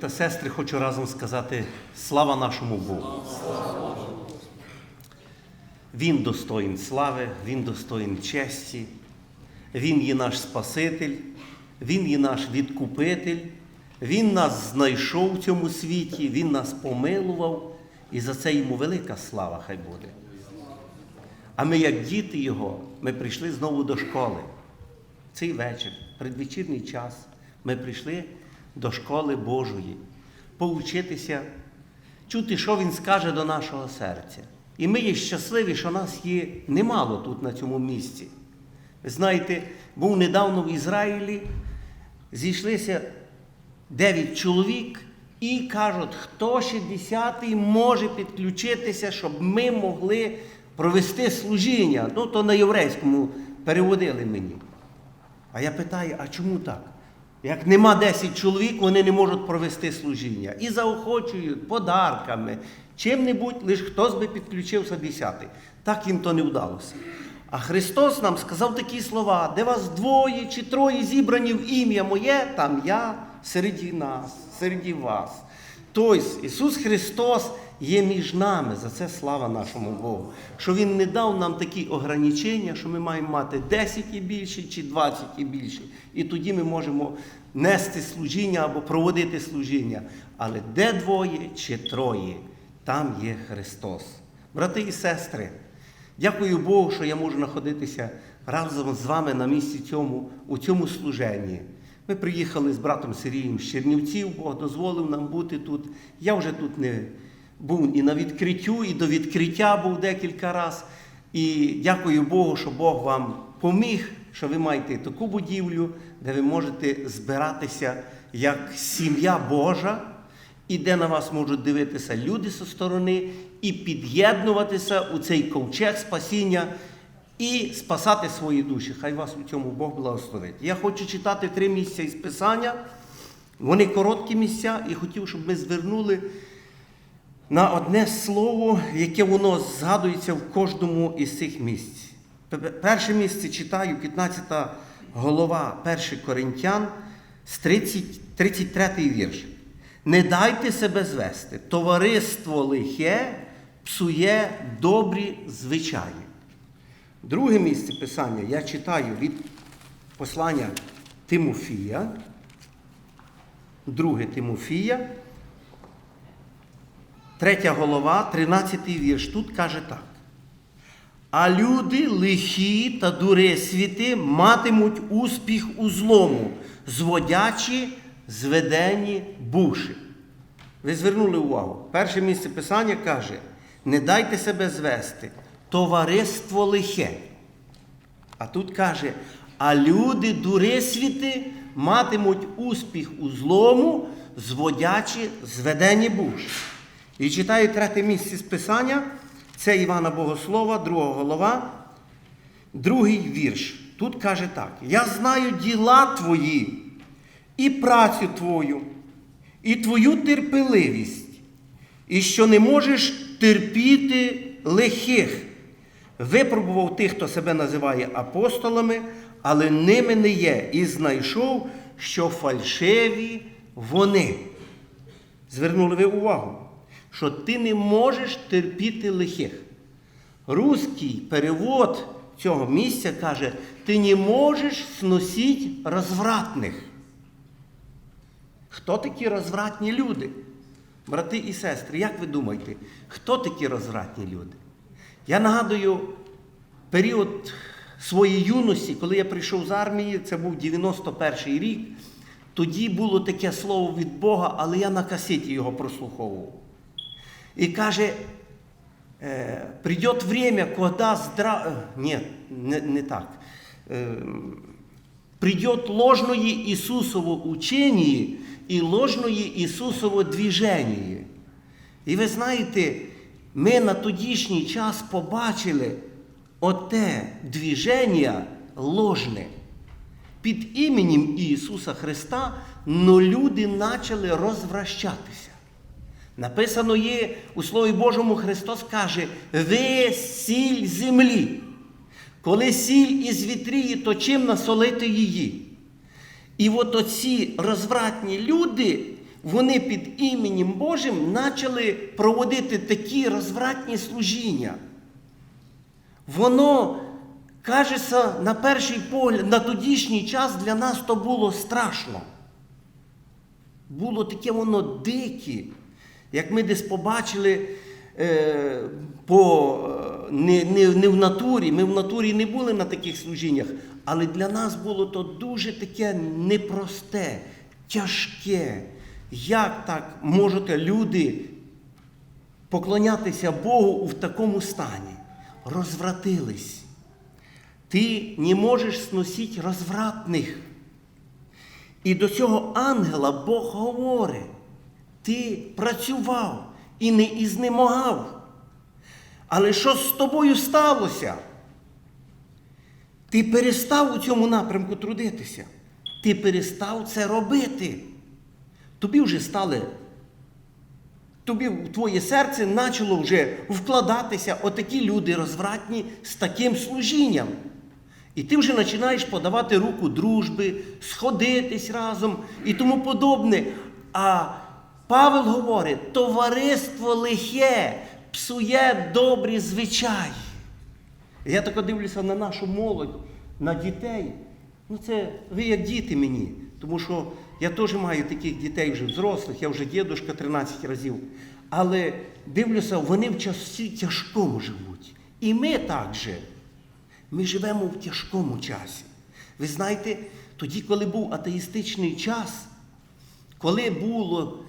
Та сестри, хочу разом сказати слава нашому Богу. Він достоїн слави, Він достоїн честі, Він є наш Спаситель, Він є наш відкупитель, Він нас знайшов в цьому світі, Він нас помилував, і за це йому велика слава хай буде. А ми, як діти Його, ми прийшли знову до школи. Цей вечір, предвечірній час, ми прийшли до школи Божої, поучитися, чути, що Він скаже до нашого серця. І ми є щасливі, що нас є немало тут, на цьому місці. Ви знаєте, був недавно в Ізраїлі, зійшлися дев'ять чоловік і кажуть, хто ще десятий може підключитися, щоб ми могли провести служіння. Ну, то на єврейському переводили мені. А я питаю, а чому так? Як нема 10 чоловік, вони не можуть провести служіння. І заохочують подарками, чим-небудь, лише хтось би підключився десятий. Так їм то не вдалося. А Христос нам сказав такі слова, де вас двоє чи троє зібрані в ім'я моє, там я середі нас, середі вас. Тобто Ісус Христос є між нами, за це слава нашому Богу. Що Він не дав нам такі ограничення, що ми маємо мати 10 і більше чи 20 і більше. І тоді ми можемо нести служіння або проводити служіння. Але де двоє чи троє, там є Христос. Брати і сестри, дякую Богу, що я можу знаходитися разом з вами на місці цьому, у цьому служенні. Ми приїхали з братом Сергієм з Чернівців, Бог дозволив нам бути тут. Я вже тут не був і на відкриттю, і до відкриття був декілька разів. І дякую Богу, що Бог вам поміг, що ви маєте таку будівлю, де ви можете збиратися як сім'я Божа, і де на вас можуть дивитися люди зі сторони, і під'єднуватися у цей ковчег спасіння і спасати свої душі. Хай вас у цьому Бог благословить. Я хочу читати три місця із Писання. Вони короткі місця, і хотів, щоб ми звернули на одне слово, яке воно згадується в кожному із цих місць. Перше місце читаю, 15 голова 1 Коринтян з 30, 33 вірш. Не дайте себе звести. Товариство лихе псує добрі звичаї. Друге місце писання я читаю від послання Тимофія. Друге Тимофія. Третя голова, 13 вірш. Тут каже так. А люди лихі та дуресвіти матимуть успіх у злому, зводячи зведені буші. Ви звернули увагу. Перше місце писання каже: не дайте себе звести, товариство лихе. А тут каже, а люди дуресвіти матимуть успіх у злому, зводячи зведені буші. І читаю третє місце з Писання, це Івана Богослова, друга голова, другий вірш. Тут каже так: Я знаю діла твої і працю твою, і твою терпеливість, і що не можеш терпіти лихих. Випробував тих, хто себе називає апостолами, але ними не є, і знайшов, що фальшиві вони. Звернули ви увагу, що ти не можеш терпіти лихих. Руський перевод цього місця каже, ти не можеш сносити розвратних. Хто такі розвратні люди? Брати і сестри, як ви думаєте, хто такі розвратні люди? Я нагадую період своєї юності, коли я прийшов з армії, це був 91-й рік. Тоді було таке слово від Бога, але я на касеті його прослуховував. І каже, э, придет время, когда здра... Нет, не, не так. Э, придет ложное Иисусово учение і ложное Ісусово движення. І ви знаєте, ми на тодішній час побачили оте движення ложне. Під іменем Ісуса Христа, но люди почали розвращатися. Написано є у Слові Божому Христос каже, ви сіль землі. Коли сіль із вітріє, то чим насолити її? І от оці розвратні люди, вони під іменем Божим почали проводити такі розвратні служіння. Воно, кажеться, на перший погляд, на тодішній час для нас то було страшно. Було таке воно дике, як ми десь побачили е, по, е, не, не, не в натурі, ми в натурі не були на таких служіннях, але для нас було то дуже таке непросте, тяжке. Як так можуть люди поклонятися Богу в такому стані? Розвратились. Ти не можеш сносити розвратних. І до цього ангела Бог говорить, ти працював і не ізнемогав. Але що з тобою сталося? Ти перестав у цьому напрямку трудитися. Ти перестав це робити. Тобі вже стали, тобі в твоє серце почало вже вкладатися отакі люди розвратні з таким служінням. І ти вже починаєш подавати руку дружби, сходитись разом і тому подобне. А Павел говорить, товариство лихе псує добрі звичаї. Я так дивлюся на нашу молодь, на дітей. Ну, це ви як діти мені. Тому що я теж маю таких дітей вже взрослих, я вже дідушка 13 разів. Але дивлюся, вони в часі тяжкому живуть. І ми так же. Ми живемо в тяжкому часі. Ви знаєте, тоді, коли був атеїстичний час, коли було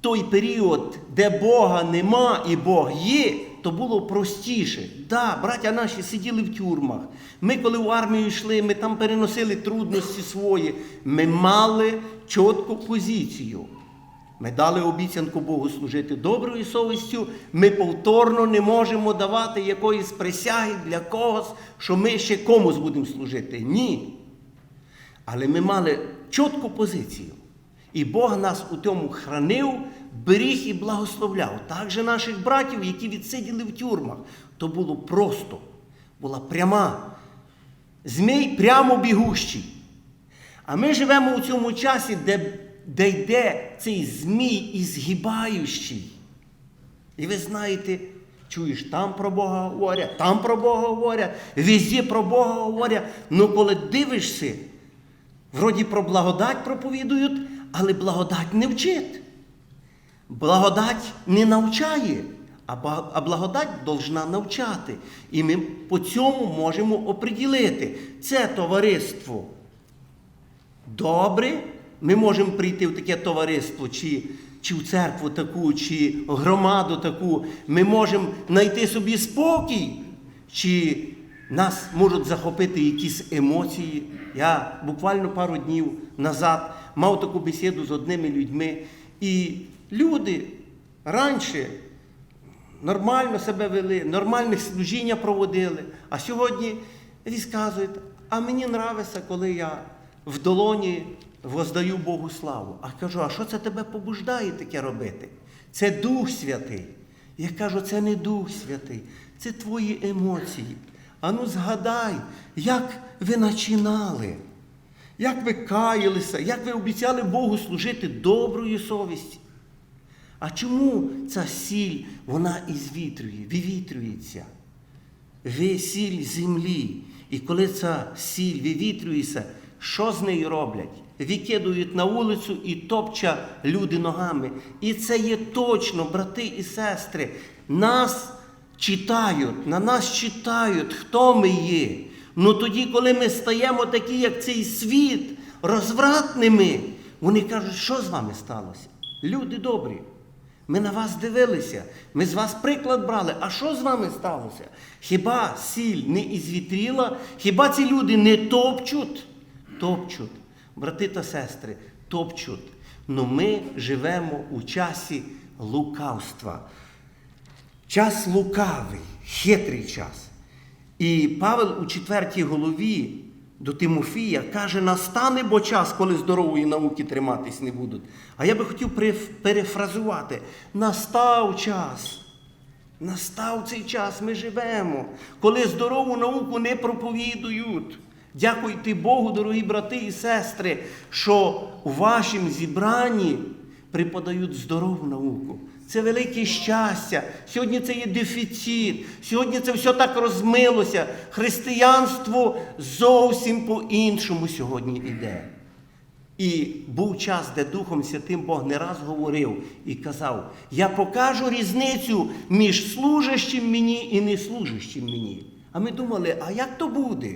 той період, де Бога нема і Бог є, то було простіше. Да, браття наші сиділи в тюрмах. Ми, коли в армію йшли, ми там переносили трудності свої. Ми мали чітку позицію. Ми дали обіцянку Богу служити доброю совістю. Ми повторно не можемо давати якоїсь присяги для когось, що ми ще комусь будемо служити. Ні. Але ми мали чітку позицію. І Бог нас у тому хранив, беріг і благословляв. Так наших братів, які відсиділи в тюрмах, то було просто, була пряма. Змій прямо бігущий. А ми живемо у цьому часі, де, де йде цей змій і згибаючий. І ви знаєте, чуєш, там про Бога говорять, там про Бога говорять, везде про Бога говорять. Ну коли дивишся, вроді про благодать проповідують, але благодать не вчить. Благодать не навчає, а благодать должна навчати. І ми по цьому можемо оприділити. Це товариство добре, ми можемо прийти в таке товариство, чи, чи в церкву таку, чи в громаду таку. Ми можемо знайти собі спокій, чи нас можуть захопити якісь емоції. Я буквально пару днів назад мав таку бесіду з одними людьми, і люди раніше нормально себе вели, нормальне служіння проводили. А сьогодні розказують, а мені нравиться, коли я в долоні воздаю Богу славу. А кажу, а що це тебе побуждає таке робити? Це Дух Святий. Я кажу, це не Дух Святий, це твої емоції. Ану згадай, як ви починали, як ви каялися, як ви обіцяли Богу служити доброю совісті. А чому ця сіль, вона ізвітрює, вивітрюється? Ви сіль землі. І коли ця сіль вивітрюється, що з нею роблять? Викидують на вулицю і топча люди ногами. І це є точно, брати і сестри. Нас читають, на нас читають, хто ми є. Ну тоді, коли ми стаємо такі, як цей світ, розвратними, вони кажуть, що з вами сталося? Люди добрі. Ми на вас дивилися, ми з вас приклад брали. А що з вами сталося? Хіба сіль не ізвітріла? Хіба ці люди не топчуть? Топчуть, брати та сестри, топчуть. Но ми живемо у часі лукавства. Час лукавий, хитрий час. І Павел у четвертій голові до Тимофія каже, настане бо час, коли здорової науки триматись не будуть. А я би хотів перефразувати. Настав час. Настав цей час, ми живемо, коли здорову науку не проповідують. Дякуйте Богу, дорогі брати і сестри, що у вашому зібранні преподають здорову науку. Це велике щастя. Сьогодні це є дефіцит. Сьогодні це все так розмилося. Християнство зовсім по-іншому сьогодні іде. І був час, де Духом Святим Бог не раз говорив і казав: Я покажу різницю між служащим мені і неслужащим мені. А ми думали, а як то буде?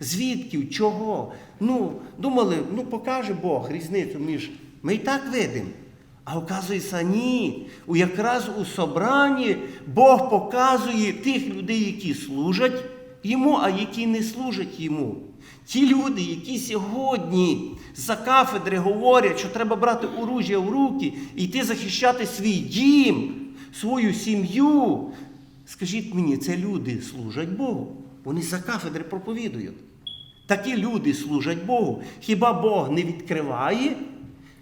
Звідки, чого? Ну, думали, ну покаже Бог різницю між. Ми і так видимо. А оказується, ні. Якраз у собранні Бог показує тих людей, які служать йому, а які не служать йому. Ті люди, які сьогодні за кафедри говорять, що треба брати оружя в руки і йти захищати свій дім, свою сім'ю. Скажіть мені, це люди служать Богу. Вони за кафедри проповідують. Такі люди служать Богу. Хіба Бог не відкриває,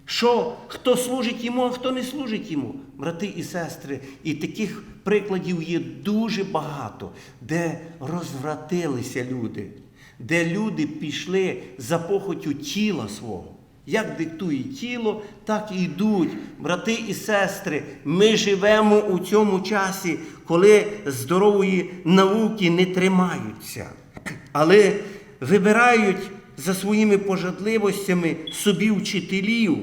що хто служить йому, а хто не служить йому? Брати і сестри, і таких прикладів є дуже багато, де розвратилися люди, де люди пішли за похотю тіла свого. Як диктує тіло, так і йдуть. Брати і сестри, ми живемо у цьому часі, коли здорової науки не тримаються, але вибирають за своїми пожадливостями собі вчителів,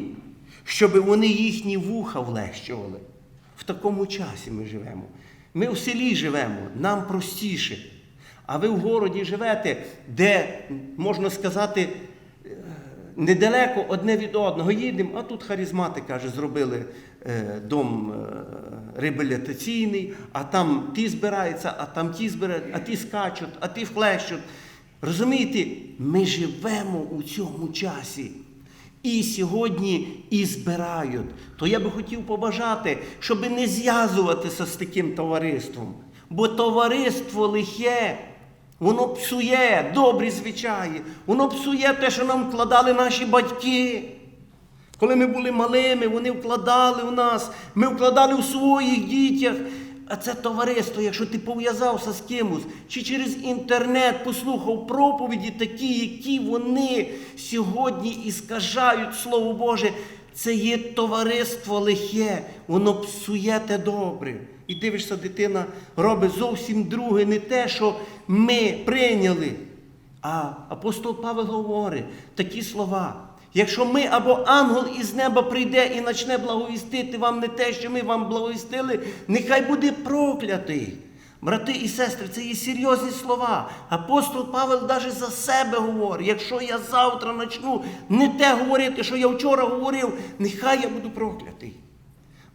щоб вони їхні вуха влещували. В такому часі ми живемо. Ми в селі живемо, нам простіше. А ви в городі живете, де, можна сказати, недалеко одне від одного їдемо, а тут харизмати, каже, зробили е, дом е, реабілітаційний, а там ті збираються, а там ті збирають, а ті скачуть, а ті флещуть. Розумієте, ми живемо у цьому часі. І сьогодні і збирають. То я би хотів побажати, щоб не зв'язуватися з таким товариством. Бо товариство лихе, воно псує добрі звичаї, воно псує те, що нам вкладали наші батьки. Коли ми були малими, вони вкладали в нас, ми вкладали в своїх дітях. А це товариство, якщо ти пов'язався з кимось, чи через інтернет послухав проповіді такі, які вони сьогодні іскажають Слово Боже, це є товариство лихе, воно псує те добре. І дивишся, дитина робить зовсім друге, не те, що ми прийняли. А апостол Павел говорить такі слова. Якщо ми або ангел із неба прийде і почне благовістити вам не те, що ми вам благовістили, нехай буде проклятий. Брати і сестри, це є серйозні слова. Апостол Павел навіть за себе говорить, якщо я завтра почну не те говорити, що я вчора говорив, нехай я буду проклятий.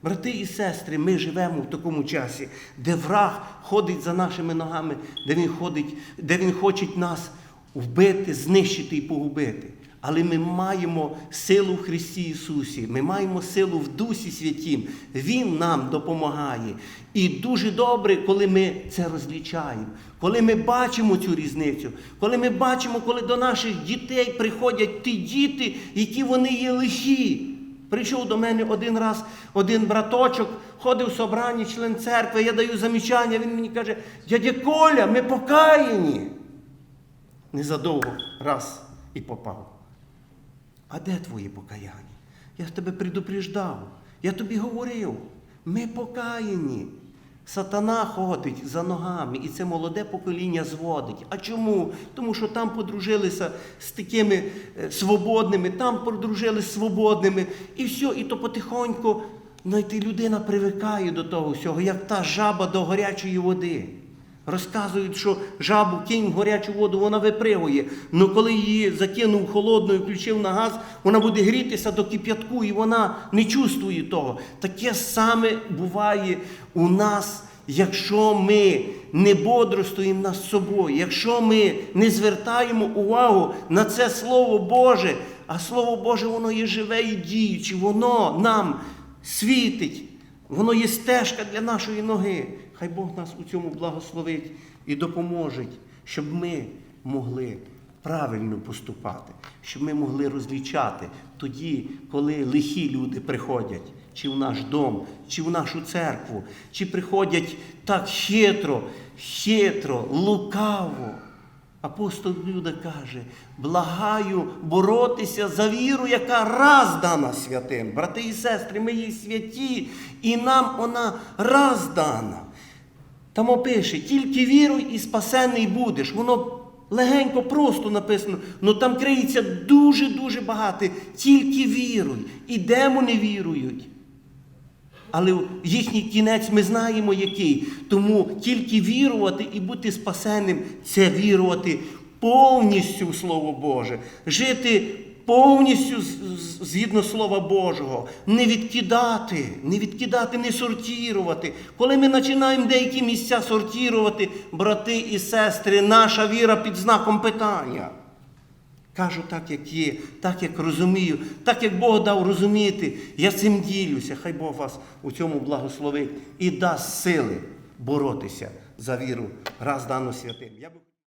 Брати і сестри, ми живемо в такому часі, де враг ходить за нашими ногами, де він ходить, де він хоче нас вбити, знищити і погубити. Але ми маємо силу в Христі Ісусі, ми маємо силу в Дусі Святім. Він нам допомагає. І дуже добре, коли ми це розлічаємо, коли ми бачимо цю різницю, коли ми бачимо, коли до наших дітей приходять ті діти, які вони є лихі. Прийшов до мене один раз один браточок, ходив в собранні, член церкви, я даю замічання, він мені каже, дядя Коля, ми покаяні. Незадовго раз і попав. А де твої покаяння? Я тебе предупреждав, я тобі говорив, ми покаяні. Сатана ходить за ногами, і це молоде покоління зводить. А чому? Тому що там подружилися з такими е, свободними, там подружилися з свободними, і все, і то потихоньку знаєте, людина привикає до того всього, як та жаба до гарячої води. Розказують, що жабу кинь в гарячу воду, вона випригує. Але коли її закинув холодно і включив на газ, вона буде грітися до кип'ятку, і вона не чувствує того. Таке саме буває у нас, якщо ми не бодрствуємо над собою, якщо ми не звертаємо увагу на це Слово Боже, а Слово Боже, воно є живе і діюче, воно нам світить. Воно є стежка для нашої ноги. Хай Бог нас у цьому благословить і допоможе, щоб ми могли правильно поступати, щоб ми могли розлічати тоді, коли лихі люди приходять, чи в наш дом, чи в нашу церкву, чи приходять так хитро, хитро, лукаво. Апостол Люда каже, благаю боротися за віру, яка раз дана святим. Брати і сестри, ми є святі, і нам вона раз дана. Там опише, тільки віруй і спасений будеш. Воно легенько, просто написано, але там криється дуже-дуже багато. Тільки віруй. І демони вірують. Але їхній кінець ми знаємо який. Тому тільки вірувати і бути спасенним це вірувати повністю в Слово Боже, жити повністю згідно Слова Божого, не відкидати, не відкидати, не сортірувати. Коли ми починаємо деякі місця сортірувати, брати і сестри, наша віра під знаком питання. Кажу так, як є, так, як розумію, так, як Бог дав розуміти. Я цим ділюся. Хай Бог вас у цьому благословить і дасть сили боротися за віру раз дану святим.